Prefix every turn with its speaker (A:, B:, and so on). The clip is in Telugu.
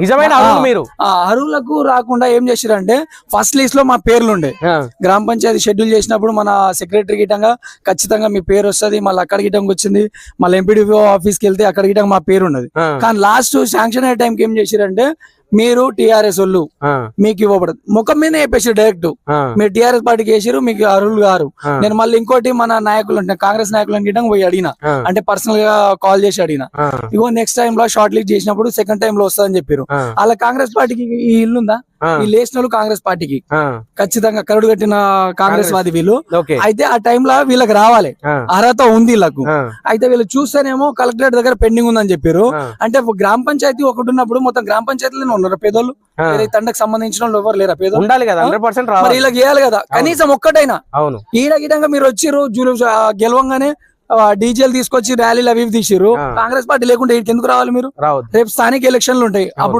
A: నిజమైన మీరు.
B: ఆ అరువులకు రాకుండా ఏం చేసిరంటే ఫస్ట్ లిస్ట్లో మా పేర్లు ఉండే గ్రామ పంచాయతీ షెడ్యూల్ చేసినప్పుడు మన సెక్రటరీ గిటంగా ఖచ్చితంగా మీ పేరు వస్తది మళ్ళీ అక్కడ గిటంగా వచ్చింది మళ్ళీ ఎంపీడీఓ ఆఫీస్కి వెళ్తే అక్కడ గిటంగా మా పేరు ఉన్నది కానీ లాస్ట్ శాంక్షన్ అయ్యే టైంకి ఏం చేసిరంటే మీరు టిఆర్ఎస్ వాళ్ళు మీకు ఇవ్వబడదు. ముఖం మీద చెప్పేసి డైరెక్ట్ మీరు టిఆర్ఎస్ పార్టీకి వేసిరు మీకు అర్హులు గారు. నేను మళ్ళీ ఇంకోటి మన నాయకులు కాంగ్రెస్ నాయకులను గిటంగా పోయి అడిగిన. అంటే పర్సనల్గా కాల్ చేసి అడిగిన. ఇగో నెక్స్ట్ టైం లో షార్ట్ లిస్ట్ చేసినప్పుడు సెకండ్ టైం లో వస్తుందని చెప్పారు. అలా కాంగ్రెస్ పార్టీకి ఈ ఇల్లుందా వాళ్ళు కాంగ్రెస్ పార్టీకి. ఖచ్చితంగా కరుడు కట్టిన కాంగ్రెస్ వాది వీళ్ళు. అయితే ఆ టైంలో వీళ్ళకి రావాలి. అర్హత ఉంది వీళ్ళకు. అయితే వీళ్ళు చూస్తేనేమో కలెక్టరేట్ దగ్గర పెండింగ్ ఉందని చెప్పారు. అంటే గ్రామ పంచాయతీ ఒకటి ఉన్నప్పుడు మొత్తం గ్రామ పంచాయతీలోనే ఉన్నారు పేదోళ్ళు? తండకు సంబంధించిన వాళ్ళు ఎవరు లేరా పేదోళ్ళు?
A: ఉండాలి కదా హండ్రెడ్ పర్సెంట్
B: మరి వీళ్ళకి చేయాలి కదా. కనీసం ఒక్కటైనా.
A: అవును.
B: ఈడ గిటంగా మీరు వచ్చిర్రు జూలు గెలవంగానే డీజేలు తీసుకొచ్చి ర్యాలీలు అవి
A: ఆ.
B: కాంగ్రెస్ పార్టీ లేకుంటే ఈడికి ఎందుకు రావాలి మీరు? రేపు స్థానిక ఎలక్షన్లు ఉంటాయి. అప్పుడు